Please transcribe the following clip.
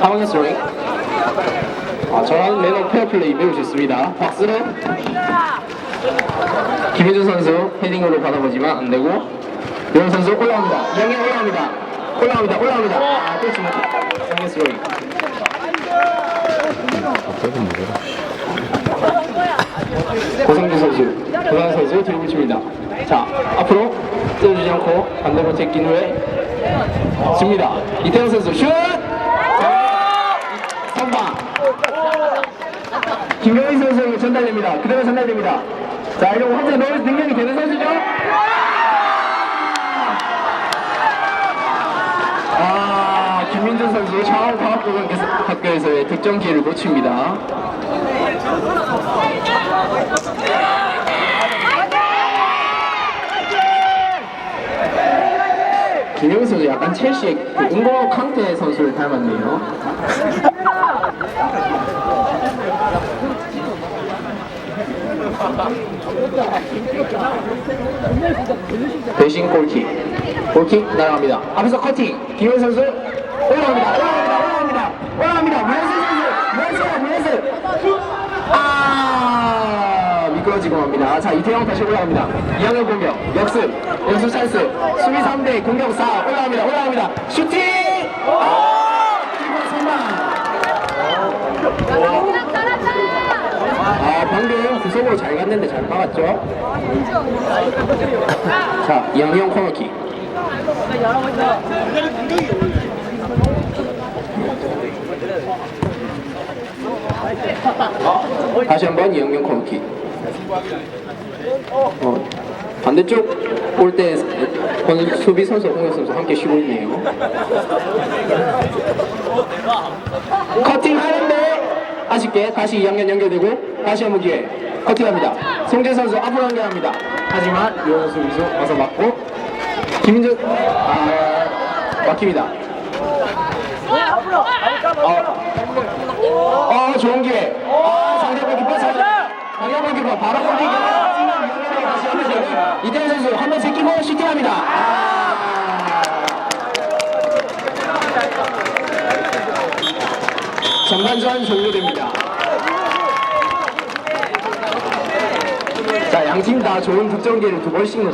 하원의 스로잉. 아, 저랑 매너 페어플레이 매우 좋습니다. 박수로. 김혜준 선수 헤딩으로 받아보지만 안 되고. 유영 선수 올라옵니다. 영예 올라옵니다. 올라옵니다. 올라옵니다. 아, 또 지금 하원의 스로잉. 고성준 선수, 고상 선수 뒤로 붙입니다. 자, 앞으로 떼어주지 않고 반대로 제낀 후에 줍니다. 이태영 선수 슛! 자, 선방. 김경희 선수에게 전달됩니다. 그대로 전달됩니다. 자, 이러고 혼자 넣을 능력이 되는 선수죠? 아, 김민준 선수 샤워 과학고등학교에서의 득점 기회를 놓칩니다. 김영희 선수 약간 첼시의 그 은고 캉테 선수를 닮았네요. 대신 골킥. 골킥 날아갑니다. 앞에서 커팅. 김영희 선수 올라갑니다. 올라갑니다. 올라갑니다. 올라갑니다. 문현수 선수. 문현수. 문현수. 아 미끄러지고 맙니다. 자 이태영 다시 올라갑니다. 이영현 공격 역습 연수 찬스 수비 3대 공격 4 올라갑니다. 올라갑니다. 슈팅. 아 선방. 아 방금 구석으로 잘 갔는데 잘 막았죠. 자 이영현 코너킥. 다시 한번 이영경 코너킥. 어, 반대쪽 골대 수비 선수, 공격 선수 함께 쉬고 있네요. 커팅 하는데 아쉽게 다시 2학년 연결되고 다시 한번 기회 커팅합니다. 송재 선수 앞으로 연결합니다. 하지만 유현 수비수 와서 맞고 김민준 아, 막힙니다. 어, 어 좋은 기회. 아 상대방 기뻐 상대방 기뻐 바로 골킥. 이태현 선수 한번 제끼고 슈팅합니다. 아. 전반전 종료됩니다. 자, 양팀 다 좋은 득점 기회를 두 번씩 놓